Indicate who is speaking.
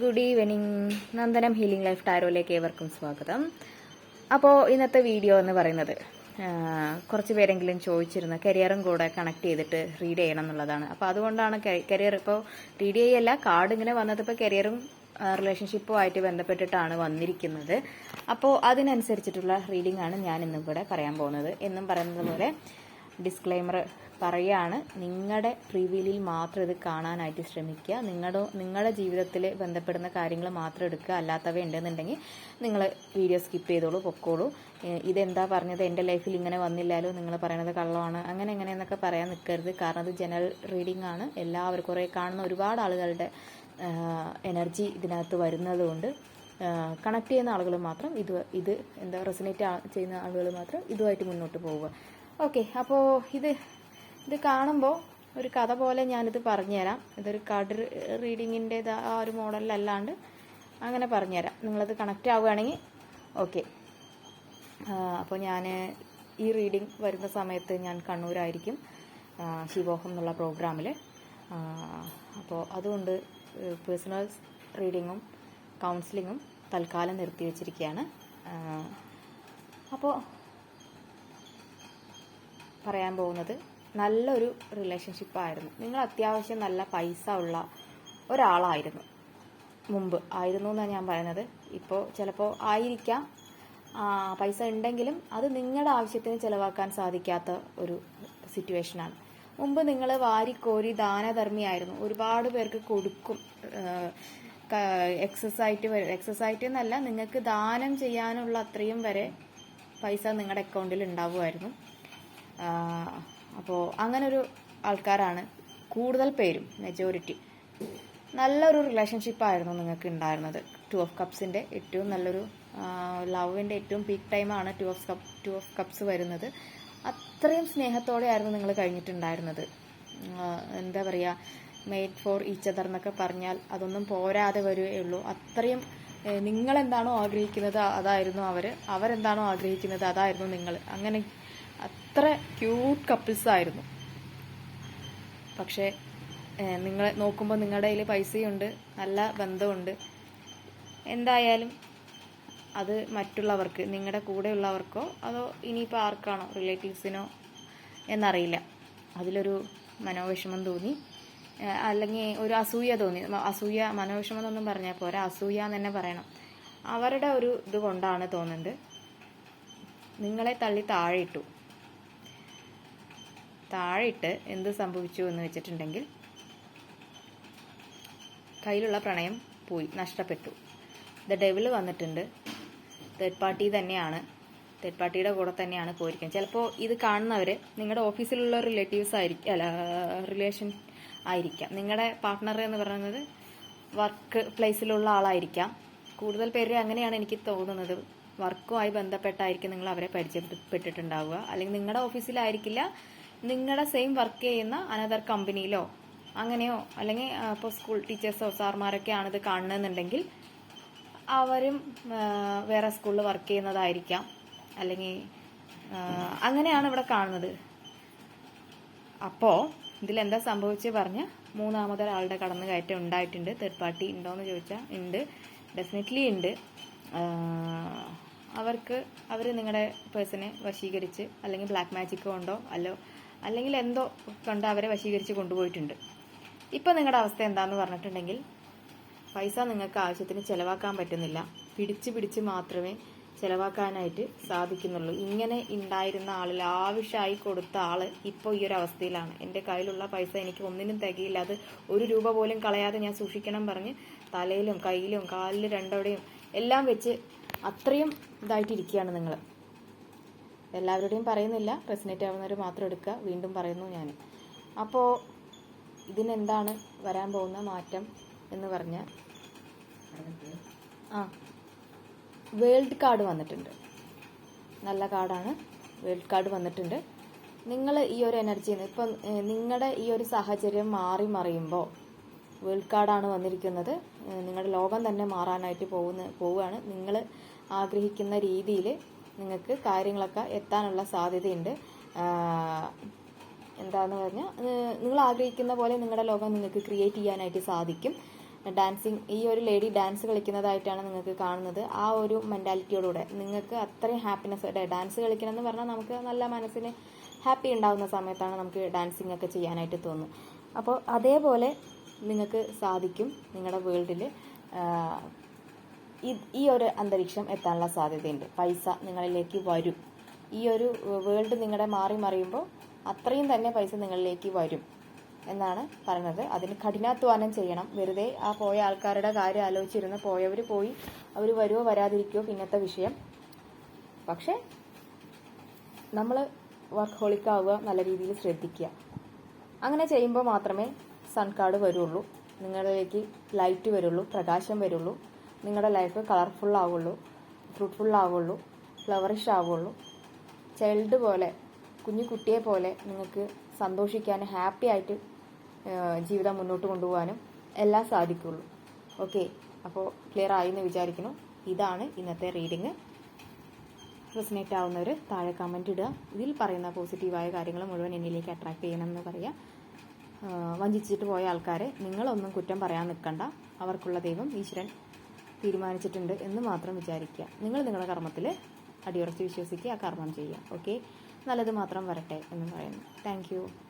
Speaker 1: Good evening Nandanam healing life ടാരോയിലേക്ക് ഏവർക്കും സ്വാഗതം. അപ്പോൾ ഇന്നത്തെ വീഡിയോ എന്ന് പറയുന്നത് കുറച്ച് പേരെങ്കിലും ചോദിച്ചിരുന്ന കരിയറും കൂടെ കണക്ട് ചെയ്തിട്ട് റീഡ് ചെയ്യണം എന്നുള്ളതാണ്. അപ്പോൾ അതുകൊണ്ടാണ് കരിയർ ഇപ്പോൾ റീഡ് ചെയ്യല്ല കാർഡ് ഇങ്ങനെ വന്നത് ഇപ്പോൾ കരിയറും റിലേഷൻഷിപ്പും ആയിട്ട് ബന്ധപ്പെട്ടിട്ടാണ് വന്നിരിക്കുന്നത്. അപ്പോൾ അതിനനുസരിച്ചിട്ടുള്ള റീഡിംഗ് ആണ് ഞാൻ ഇന്നും കൂടെ പറയാൻ പോകുന്നത്. എന്നും പറയുന്നത് പോലെ ഡിസ്ക്ലൈമർ പറയുകയാണ് നിങ്ങളുടെ പ്രിവ്യൂലിൽ മാത്രം ഇത് കാണാനായിട്ട് ശ്രമിക്കുക. നിങ്ങളുടെ നിങ്ങളുടെ ജീവിതത്തിൽ ബന്ധപ്പെടുന്ന കാര്യങ്ങൾ മാത്രം എടുക്കുക. അല്ലാത്തവ ഉണ്ടെന്നുണ്ടെങ്കിൽ നിങ്ങൾ വീഡിയോ സ്കിപ്പ് ചെയ്തോളൂ പൊക്കോളൂ. ഇതെന്താ പറഞ്ഞത്? എന്റെ ലൈഫിൽ ഇങ്ങനെ വന്നില്ലാലോ? നിങ്ങൾ പറയണത് കള്ളമാണ്. അങ്ങനെ എങ്ങനെ എന്നൊക്കെ പറയാൻ നിൽക്കരുത് കാരണം അത് ജനറൽ റീഡിംഗ് ആണ്. എല്ലാവർക്കും കുറേ കാണുന്ന ഒരുപാട് ആളുകളുടെ എനർജി ഇതിനകത്ത് വരുന്നതുകൊണ്ട് കണക്ട് ചെയ്യുന്ന ആളുകൾ മാത്രം ഇത് ഇത് എന്താ റെസിനേറ്റ് ചെയ്യുന്ന ആളുകൾ മാത്രം ഇതുമായിട്ട് മുന്നോട്ട് പോവുക. ഓക്കെ അപ്പോൾ ഇത് ഇത് കാണുമ്പോൾ ഒരു കഥ പോലെ ഞാനിത് പറഞ്ഞുതരാം. ഇതൊരു കാർഡ് റീഡിങ്ങിന്റെ ആ ഒരു മോഡലിലല്ലാണ്ട് അങ്ങനെ പറഞ്ഞുതരാം. നിങ്ങളത് കണക്റ്റ് ആവുകയാണെങ്കിൽ ഓക്കെ. അപ്പോൾ ഞാൻ ഈ റീഡിംഗ് വരുന്ന സമയത്ത് ഞാൻ കണ്ണൂരായിരിക്കും ശിവോഹം എന്നുള്ള പ്രോഗ്രാമിൽ അപ്പോൾ അതുകൊണ്ട് പേഴ്സണൽ റീഡിങ്ങും കൗൺസിലിങ്ങും തൽക്കാലം നിർത്തി വച്ചിരിക്കുകയാണ് അപ്പോൾ പറയാൻ പോകുന്നത് നല്ലൊരു റിലേഷൻഷിപ്പായിരുന്നു നിങ്ങൾ അത്യാവശ്യം നല്ല പൈസ ഉള്ള ഒരാളായിരുന്നു. മുമ്പ് ആയിരുന്നു എന്നാണ് ഞാൻ പറയുന്നത്. ഇപ്പോൾ ചിലപ്പോൾ ആയിരിക്കാം. പൈസ ഉണ്ടെങ്കിലും അത് നിങ്ങളുടെ ആവശ്യത്തിന് ചിലവാക്കാൻ സാധിക്കാത്ത ഒരു സിറ്റുവേഷനാണ് മുമ്പ് നിങ്ങൾ വാരിക്കോരി ദാനധർമ്മിയായിരുന്നു ഒരുപാട് പേർക്ക് കൊടുക്കും. എക്സസൈറ്റ് ആയിട്ട് വരും എക്സസ് എന്നല്ല നിങ്ങൾക്ക് ദാനം ചെയ്യാനുള്ള അത്രയും വരെ പൈസ നിങ്ങളുടെ അക്കൗണ്ടിൽ ഉണ്ടാവുമായിരുന്നു. അപ്പോൾ അങ്ങനെ ഒരു ആൾക്കാരാണ് കൂടുതൽ പേരും മെജോറിറ്റി നല്ലൊരു റിലേഷൻഷിപ്പായിരുന്നു നിങ്ങൾക്ക് ഉണ്ടായിരുന്നത് ടു ഓഫ് കപ്സിന്റെ ഏറ്റവും നല്ലൊരു ലവിന്റെ ഏറ്റവും പീക്ക് ടൈമാണ് two of cup two of cups വരുന്നത്. അത്രയും സ്നേഹത്തോടെ ആയിരുന്നു നിങ്ങൾ കഴിഞ്ഞിട്ടുണ്ടായിരുന്നത്. എന്താ പറയുക മെയ്ഡ് ഫോർ ഈച്ച് അതർ എന്നൊക്കെ പറഞ്ഞാൽ അതൊന്നും പോരാതെ വരികയുള്ളൂ അത്രയും നിങ്ങളെന്താണോ ആഗ്രഹിക്കുന്നത് അതായിരുന്നു അവർ അവരെന്താണോ ആഗ്രഹിക്കുന്നത് അതായിരുന്നു നിങ്ങൾ. അങ്ങനെ അത്ര ക്യൂട്ട് കപ്പിൾസ് ആയിരുന്നു. പക്ഷേ നിങ്ങൾ നോക്കുമ്പോൾ നിങ്ങളുടെ കയ്യിൽ പൈസയുണ്ട് നല്ല ബന്ധമുണ്ട് എന്തായാലും അത് മറ്റുള്ളവർക്ക് നിങ്ങളുടെ കൂടെയുള്ളവർക്കോ അതോ ഇനിയിപ്പോൾ ആർക്കാണോ റിലേറ്റീവ്സിനോ എന്നറിയില്ല. അതിലൊരു മനോവിഷമം തോന്നി. അല്ലെങ്കിൽ ഒരു അസൂയ തോന്നി. അസൂയ മനോവിഷമം എന്നൊന്നും പറഞ്ഞാൽ പോരാ അസൂയ എന്ന് തന്നെ പറയണം. അവരുടെ ഒരു ഇത് കൊണ്ടാണ് തോന്നുന്നത്. നിങ്ങളെ തള്ളി താഴെ ഇട്ടു. താഴെ ഇട്ട് എന്ത് സംഭവിച്ചു എന്ന് വെച്ചിട്ടുണ്ടെങ്കിൽ കയ്യിലുള്ള പ്രണയം പോയി നഷ്ടപ്പെട്ടു. ദ ഡെവിൾ വന്നിട്ടുണ്ട്. തേർഡ് പാർട്ടി തന്നെയാണ്. തേർഡ് പാർട്ടിയുടെ കൂടെ തന്നെയാണ് പോയിരിക്കുന്നത്. ചിലപ്പോൾ ഇത് കാണുന്നവർ നിങ്ങളുടെ ഓഫീസിലുള്ള റിലേറ്റീവ്സ് ആയിരിക്കും അല്ല റിലേഷൻ ആയിരിക്കാം. നിങ്ങളുടെ പാർട്ട്ണർ എന്ന് പറയുന്നത് വർക്ക് പ്ലേസിലുള്ള ആളായിരിക്കാം. കൂടുതൽ പേരെ അങ്ങനെയാണ് എനിക്ക് തോന്നുന്നത്. വർക്കുമായി ബന്ധപ്പെട്ടായിരിക്കും നിങ്ങൾ അവരെ പരിചയപ്പെട്ടിട്ടുണ്ടാവുക. അല്ലെങ്കിൽ നിങ്ങളുടെ ഓഫീസിലായിരിക്കില്ല നിങ്ങളുടെ സെയിം വർക്ക് ചെയ്യുന്ന അനദർ കമ്പനിയിലോ അങ്ങനെയോ അല്ലെങ്കിൽ ഇപ്പോൾ സ്കൂൾ ടീച്ചേഴ്സോ സാർമാരൊക്കെ ഇത് കാണുന്നതെന്നുണ്ടെങ്കിൽ അവരും വേറെ സ്കൂളിൽ വർക്ക് ചെയ്യുന്നതായിരിക്കാം. അല്ലെങ്കിൽ അങ്ങനെയാണ് ഇവിടെ കാണുന്നത്. അപ്പോൾ ഇതിലെന്താ സംഭവിച്ചു പറഞ്ഞ് മൂന്നാമതൊരാളുടെ കടന്നു കയറ്റം ഉണ്ടായിട്ടുണ്ട്. തേർഡ് പാർട്ടി ഉണ്ടോ എന്ന് ചോദിച്ചാൽ ഉണ്ട്. ഡെഫിനറ്റ്ലി ഉണ്ട്. അവർക്ക് അവർ നിങ്ങളുടെ പേഴ്സണെ വശീകരിച്ച് അല്ലെങ്കിൽ ബ്ലാക്ക് മാജിക്കോ ഉണ്ടോ അല്ലോ അല്ലെങ്കിൽ എന്തോ കണ്ട് അവരെ വശീകരിച്ച് കൊണ്ടുപോയിട്ടുണ്ട്. ഇപ്പം നിങ്ങളുടെ അവസ്ഥ എന്താണെന്ന് പറഞ്ഞിട്ടുണ്ടെങ്കിൽ പൈസ നിങ്ങൾക്ക് ആവശ്യത്തിന് ചിലവാക്കാൻ പറ്റുന്നില്ല. പിടിച്ച് പിടിച്ച് മാത്രമേ ചിലവാക്കാനായിട്ട് സാധിക്കുന്നുള്ളൂ. ഇങ്ങനെ ഉണ്ടായിരുന്ന ആളിൽ ആവശ്യമായി കൊടുത്ത ആൾ ഇപ്പോൾ ഈ ഒരു അവസ്ഥയിലാണ്. എന്റെ കയ്യിലുള്ള പൈസ എനിക്ക് ഒന്നിനും തികയില്ല. അത് ഒരു രൂപ പോലും കളയാതെ ഞാൻ സൂക്ഷിക്കണം പറഞ്ഞ് തലയിലും കയ്യിലും കാലിലും രണ്ടോടെയും എല്ലാം വെച്ച് അത്രയും ഇതായിട്ടിരിക്കുകയാണ് നിങ്ങൾ എല്ലാവരുടെയും പറയുന്നില്ല. റെസിനേറ്റ് ആവുന്നവർ മാത്രം എടുക്കുക വീണ്ടും പറയുന്നു ഞാൻ. അപ്പോൾ ഇതിനെന്താണ് വരാൻ പോകുന്ന മാറ്റം എന്ന് പറഞ്ഞ ആ വേൾഡ് കാർഡ് വന്നിട്ടുണ്ട്. നല്ല കാർഡാണ്. വേൾഡ് കാർഡ് വന്നിട്ടുണ്ട്. നിങ്ങൾ ഈ ഒരു എനർജി ഇപ്പം നിങ്ങളുടെ ഈ ഒരു സാഹചര്യം മാറി മറിയുമ്പോൾ വേൾഡ് കാർഡാണ് വന്നിരിക്കുന്നത്. നിങ്ങളുടെ ലോകം തന്നെ മാറാനായിട്ട് പോകുന്ന പോവുകയാണ്. നിങ്ങൾ ആഗ്രഹിക്കുന്ന രീതിയിൽ നിങ്ങൾക്ക് കാര്യങ്ങളൊക്കെ എത്താനുള്ള സാധ്യതയുണ്ട്. എന്താന്ന് പറഞ്ഞാൽ നിങ്ങൾ ആഗ്രഹിക്കുന്ന പോലെ നിങ്ങളുടെ ലോകം നിങ്ങൾക്ക് ക്രിയേറ്റ് ചെയ്യാനായിട്ട് സാധിക്കും. ഡാൻസിങ് ഈ ഒരു ലേഡി ഡാൻസ് കളിക്കുന്നതായിട്ടാണ് നിങ്ങൾക്ക് കാണുന്നത്. ആ ഒരു മെന്റാലിറ്റിയോടുകൂടെ നിങ്ങൾക്ക് അത്രയും ഹാപ്പിനെസ് ഡാൻസ് കളിക്കണം എന്ന് പറഞ്ഞാൽ നമുക്ക് നല്ല മനസ്സിന് ഹാപ്പി ഉണ്ടാകുന്ന സമയത്താണ് നമുക്ക് ഡാൻസിങ് ഒക്കെ ചെയ്യാനായിട്ട് തോന്നും അപ്പോൾ അതേപോലെ നിങ്ങൾക്ക് സാധിക്കും നിങ്ങളുടെ വേൾഡിൽ ഈ ഒരു അന്തരീക്ഷം എത്താനുള്ള സാധ്യതയുണ്ട്. പൈസ നിങ്ങളിലേക്ക് വരും. ഈ ഒരു വേൾഡ് നിങ്ങളുടെ മാറി മറിയുമ്പോൾ അത്രയും തന്നെ പൈസ നിങ്ങളിലേക്ക് വരും എന്നാണ് പറയുന്നത്. അതിന് കഠിനാധ്വാനം ചെയ്യണം. വെറുതെ ആ പോയ ആൾക്കാരുടെ കാര്യം ആലോചിച്ചിരുന്ന് പോയവർ പോയി അവർ വരുമോ വരാതിരിക്കുമോ പിന്നത്തെ വിഷയം. പക്ഷേ നമ്മൾ വർക്ക് ഹോളിക്കാവുക നല്ല രീതിയിൽ ശ്രദ്ധിക്കുക. അങ്ങനെ ചെയ്യുമ്പോൾ മാത്രമേ സൺ കാർഡ് വരുള്ളൂ. നിങ്ങളിലേക്ക് ലൈറ്റ് വരുള്ളൂ പ്രകാശം വരുള്ളൂ. നിങ്ങളുടെ ലൈഫ് കളർഫുൾ ആവുള്ളൂ ഫ്രൂട്ട്ഫുൾ ആവുള്ളൂ ഫ്ലവറിഷ് ആവുള്ളൂ ചൈൽഡ് പോലെ കുഞ്ഞു കുട്ടിയെ പോലെ നിങ്ങൾക്ക് സന്തോഷിക്കാനും ഹാപ്പി ആയിട്ട് ജീവിതം മുന്നോട്ട് കൊണ്ടുപോകാനും എല്ലാം സാധിക്കുള്ളൂ. ഓക്കെ അപ്പോൾ ക്ലിയർ ആയി എന്ന് വിചാരിക്കുന്നു. ഇതാണ് ഇന്നത്തെ റീഡിങ്. റെസിനേറ്റ് ആവുന്നവർ താഴെ കമന്റ് ഇടുക. ഇതിൽ പറയുന്ന പോസിറ്റീവായ കാര്യങ്ങൾ മുഴുവൻ എന്നിലേക്ക് അട്രാക്ട് ചെയ്യണമെന്ന് പറയുക വഞ്ചിച്ചിട്ട് പോയ ആൾക്കാരെ നിങ്ങളൊന്നും കുറ്റം പറയാൻ നിൽക്കണ്ട. അവർക്കുള്ള ദൈവം ഈശ്വരൻ തീരുമാനിച്ചിട്ടുണ്ട് എന്ന് മാത്രം വിചാരിക്കുക. നിങ്ങൾ നിങ്ങളുടെ കർമ്മത്തിൽ അടിയുറച്ച് വിശ്വസിക്കുക ആ കർമ്മം ചെയ്യുക. ഓക്കെ നല്ലത് മാത്രം വരട്ടെ എന്ന് പറയുന്നു. താങ്ക്